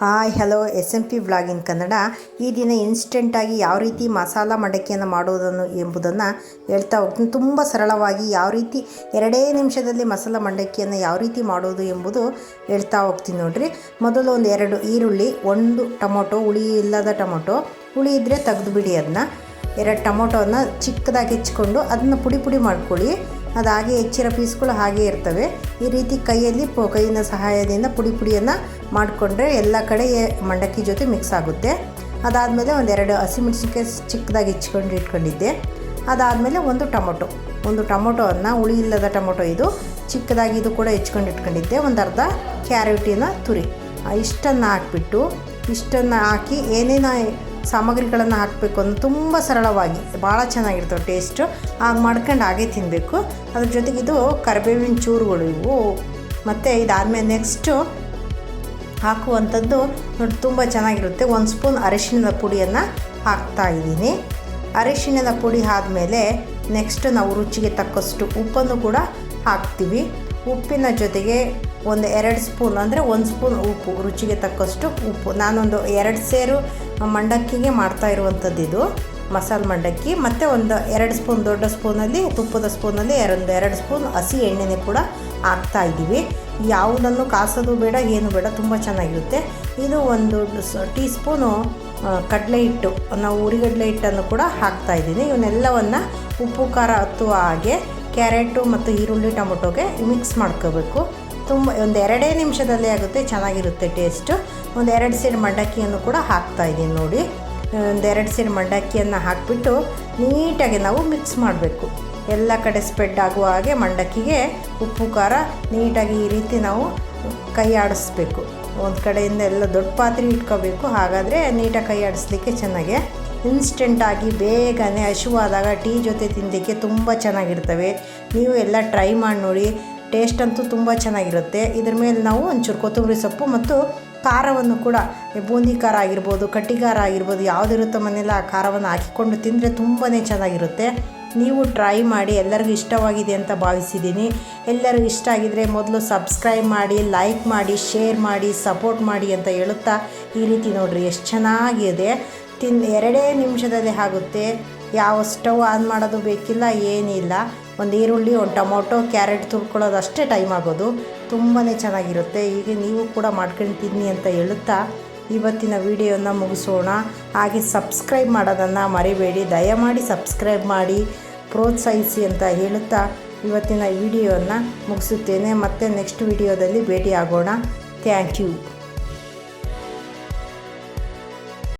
Hi, hello, S M P vlogging in Kannada. ಈ ದಿನ ಇನ್ಸ್ಟೆಂಟಾಗಿ ಯಾವ ರೀತಿ ಮಸಾಲ ಮಡಕೆಯನ್ನು ಮಾಡುವುದನ್ನು ಎಂಬುದನ್ನು ಹೇಳ್ತಾ ಹೋಗ್ತೀನಿ. ತುಂಬ ಸರಳವಾಗಿ ಯಾವ ರೀತಿ ಎರಡೇ ನಿಮಿಷದಲ್ಲಿ ಮಸಾಲ ಮಂಡಕ್ಕಿಯನ್ನು ಯಾವ ರೀತಿ ಮಾಡೋದು ಎಂಬುದು ಹೇಳ್ತಾ ಹೋಗ್ತೀನಿ ನೋಡಿರಿ. ಮೊದಲು ಒಂದು ಎರಡು ಈರುಳ್ಳಿ, ಒಂದು ಟೊಮೊಟೊ, ಹುಳಿ ಇಲ್ಲದ ಟೊಮೊಟೊ. ಹುಳಿ ಇದ್ದರೆ ತೆಗೆದುಬಿಡಿ ಅದನ್ನ ಎರಡು ಟೊಮೊಟೊನ ಚಿಕ್ಕದಾಗಿ ಹೆಚ್ಚಿಕೊಂಡು ಅದನ್ನು ಪುಡಿ ಪುಡಿ ಮಾಡ್ಕೊಳ್ಳಿ. ಅದು ಹಾಗೆ ಹೆಚ್ಚಿರೋ ಪೀಸ್ಗಳು ಹಾಗೆ ಇರ್ತವೆ. ಈ ರೀತಿ ಕೈಯಲ್ಲಿ ಪೊ ಕೈಯಿನ ಸಹಾಯದಿಂದ ಪುಡಿ ಪುಡಿಯನ್ನು ಮಾಡಿಕೊಂಡ್ರೆ ಎಲ್ಲ ಕಡೆ ಮಂಡಕ್ಕಿ ಜೊತೆ ಮಿಕ್ಸ್ ಆಗುತ್ತೆ. ಅದಾದಮೇಲೆ ಒಂದೆರಡು ಹಸಿಮೆಣಸಿನ್ಕಾಯಿ ಚಿಕ್ಕದಾಗಿ ಹೆಚ್ಕೊಂಡು ಇಟ್ಕೊಂಡಿದ್ದೆ. ಅದಾದಮೇಲೆ ಒಂದು ಟೊಮೊಟೊ. ಒಂದು ಟೊಮೊಟೊವನ್ನು ಹುಳಿ ಇಲ್ಲದ ಟೊಮೊಟೊ ಇದು. ಚಿಕ್ಕದಾಗಿ ಇದು ಕೂಡ ಹೆಚ್ಕೊಂಡು ಇಟ್ಕೊಂಡಿದ್ದೆ. ಒಂದು ಅರ್ಧ ಕ್ಯಾರೆಟಿನ ತುರಿ. ಇಷ್ಟನ್ನು ಹಾಕ್ಬಿಟ್ಟು, ಇಷ್ಟನ್ನು ಹಾಕಿ ಏನೇನು ಸಾಮಗ್ರಿಗಳನ್ನು ಹಾಕಬೇಕು ಅಂದ್ರೆ ತುಂಬ ಸರಳವಾಗಿ, ಭಾಳ ಚೆನ್ನಾಗಿರ್ತವೆ ಟೇಸ್ಟು ಹಾಗೆ ಮಾಡ್ಕೊಂಡು ಹಾಗೆ ತಿನ್ನಬೇಕು ಅದ್ರ ಜೊತೆಗೆ ಇದು ಕರಿಬೇವಿನ ಚೂರುಗಳು ಇವು. ಮತ್ತು ಇದಾದಮೇಲೆ ನೆಕ್ಸ್ಟು ಹಾಕುವಂಥದ್ದು ನೋಡಿ ತುಂಬ ಚೆನ್ನಾಗಿರುತ್ತೆ. ಒಂದು ಸ್ಪೂನ್ ಅರಿಶಿಣದ ಪುಡಿಯನ್ನು ಹಾಕ್ತಾ ಇದ್ದೀನಿ. ಅರಿಶಿಣದ ಪುಡಿ ಆದಮೇಲೆ ನೆಕ್ಸ್ಟ್ ನಾವು ರುಚಿಗೆ ತಕ್ಕಷ್ಟು ಉಪ್ಪನ್ನು ಕೂಡ ಹಾಕ್ತೀವಿ. ಉಪ್ಪಿನ ಜೊತೆಗೆ ಒಂದು ಎರಡು ಸ್ಪೂನ್, ಅಂದರೆ ಒಂದು ಸ್ಪೂನ್ ಉಪ್ಪು, ರುಚಿಗೆ ತಕ್ಕಷ್ಟು ಉಪ್ಪು. ನಾನೊಂದು ಎರಡು ಸೇರು ಮಂಡಕ್ಕಿಗೆ ಮಾಡ್ತಾ ಇರುವಂಥದ್ದು ಇದು, ಮಸಾಲೆ ಮಂಡಕ್ಕಿ. ಮತ್ತು ಒಂದು ಎರಡು ಸ್ಪೂನ್, ದೊಡ್ಡ ಸ್ಪೂನಲ್ಲಿ, ತುಪ್ಪದ ಸ್ಪೂನಲ್ಲಿ ಎರಡು ಎರಡು ಸ್ಪೂನ್ ಹಸಿ ಎಣ್ಣೆನೇ ಕೂಡ ಹಾಕ್ತಾ ಇದ್ದೀವಿ. ಯಾವುದನ್ನು ಕಾಸೋದು ಬೇಡ, ಏನು ಬೇಡ, ತುಂಬ ಚೆನ್ನಾಗಿರುತ್ತೆ. ಇದು ಒಂದು ಟೀ ಸ್ಪೂನು ಕಡಲೆ ಹಿಟ್ಟು, ನಾವು ಉರಿಗಡಲೆ ಹಿಟ್ಟನ್ನು ಕೂಡ ಹಾಕ್ತಾ ಇದ್ದೀನಿ. ಇವನ್ನೆಲ್ಲವನ್ನು ಉಪ್ಪು, ಖಾರ ಹತ್ತುವ ಹಾಗೆ ಕ್ಯಾರೆಟು ಮತ್ತು ಈರುಳ್ಳಿ ಟೊಮೊಟೊಗೆ ಮಿಕ್ಸ್ ಮಾಡ್ಕೋಬೇಕು. ತುಂಬ, ಒಂದು ಎರಡೇ ನಿಮಿಷದಲ್ಲೇ ಆಗುತ್ತೆ, ಚೆನ್ನಾಗಿರುತ್ತೆ ಟೇಸ್ಟು. ಒಂದು ಎರಡು ಸೇರು ಮಂಡಕ್ಕಿಯನ್ನು ಕೂಡ ಹಾಕ್ತಾ ಇದ್ದೀನಿ ನೋಡಿ. ಒಂದು ಎರಡು ಸೇರು ಮಂಡಕ್ಕಿಯನ್ನು ಹಾಕಿಬಿಟ್ಟು ನೀಟಾಗಿ ನಾವು ಮಿಕ್ಸ್ ಮಾಡಬೇಕು. ಎಲ್ಲ ಕಡೆ ಸ್ಪ್ರೆಡ್ ಆಗುವ ಹಾಗೆ ಮಂಡಕ್ಕಿಗೆ ಉಪ್ಪು, ಖಾರ ನೀಟಾಗಿ ಈ ರೀತಿ ನಾವು ಕೈ ಆಡಿಸ್ಬೇಕು. ಒಂದು ಕಡೆಯಿಂದ ಎಲ್ಲ ದೊಡ್ಡ ಪಾತ್ರೆ ಇಟ್ಕೋಬೇಕು. ಹಾಗಾದರೆ ನೀಟಾಗಿ ಕೈ ಆಡಿಸ್ಲಿಕ್ಕೆ ಚೆನ್ನಾಗೆ ಇನ್ಸ್ಟೆಂಟಾಗಿ ಬೇಗನೆ ಹಶುವಾದಾಗ ಟೀ ಜೊತೆ ತಿನ್ನಲಿಕ್ಕೆ ತುಂಬ ಚೆನ್ನಾಗಿರ್ತವೆ. ನೀವು ಎಲ್ಲ ಟ್ರೈ ಮಾಡಿ ನೋಡಿ. ಟೇಸ್ಟ್ ಅಂತೂ ತುಂಬ ಚೆನ್ನಾಗಿರುತ್ತೆ. ಇದ್ರ ಮೇಲೆ ನಾವು ಒಂಚೂರು ಕೊತ್ತಂಬರಿ ಸೊಪ್ಪು ಮತ್ತು ಖಾರವನ್ನು ಕೂಡ ಬೂಂದಿ ಖಾರ ಆಗಿರ್ಬೋದು ಕಟ್ಟಿ ಖಾರ ಆಗಿರ್ಬೋದು ಯಾವುದಿರುತ್ತೋ ಮನೆಯಲ್ಲ ಆ ಖಾರವನ್ನು ಹಾಕಿಕೊಂಡು ತಿಂದರೆ ತುಂಬಾ ಚೆನ್ನಾಗಿರುತ್ತೆ. ನೀವು ಟ್ರೈ ಮಾಡಿ, ಎಲ್ಲರಿಗೂ ಇಷ್ಟವಾಗಿದೆ ಅಂತ ಭಾವಿಸಿದ್ದೀನಿ. ಎಲ್ಲರಿಗೂ ಇಷ್ಟ ಆಗಿದರೆ ಮೊದಲು ಸಬ್ಸ್ಕ್ರೈಬ್ ಮಾಡಿ ಲೈಕ್ ಮಾಡಿ ಶೇರ್ ಮಾಡಿ ಸಪೋರ್ಟ್ ಮಾಡಿ ಅಂತ ಹೇಳುತ್ತಾ ಈ ರೀತಿ ನೋಡಿರಿ, ಎಷ್ಟು ಚೆನ್ನಾಗಿದೆ. ತಿನ್, ಎರಡೇ ನಿಮಿಷದಲ್ಲಿ ಆಗುತ್ತೆ. ಯಾವ ಸ್ಟವ್ ಆನ್ ಮಾಡೋದು ಬೇಕಿಲ್ಲ, ಏನಿಲ್ಲ. ಒಂದು ಈರುಳ್ಳಿ, ಒಂದು ಟೊಮೊಟೊ, ಕ್ಯಾರೆಟ್ ತುರ್ಕೊಳ್ಳೋದು ಅಷ್ಟೇ ಟೈಮ್ ಆಗೋದು. ತುಂಬಾ ಚೆನ್ನಾಗಿರುತ್ತೆ. ಹೀಗೆ ನೀವು ಕೂಡ ಮಾಡ್ಕೊಂಡು ತಿನ್ನಿ ಅಂತ ಹೇಳುತ್ತಾ ಇವತ್ತಿನ ವಿಡಿಯೋನ ಮುಗಿಸೋಣ. ಹಾಗೆ ಸಬ್ಸ್ಕ್ರೈಬ್ ಮಾಡೋದನ್ನು ಮರಿಬೇಡಿ. ದಯಮಾಡಿ ಸಬ್ಸ್ಕ್ರೈಬ್ ಮಾಡಿ, ಪ್ರೋತ್ಸಾಹಿಸಿ ಅಂತ ಹೇಳುತ್ತಾ ಇವತ್ತಿನ ವಿಡಿಯೋನ ಮುಗಿಸುತ್ತೇನೆ. ಮತ್ತೆ ನೆಕ್ಸ್ಟ್ ವಿಡಿಯೋದಲ್ಲಿ ಭೇಟಿ ಆಗೋಣ ಥ್ಯಾಂಕ್ ಯು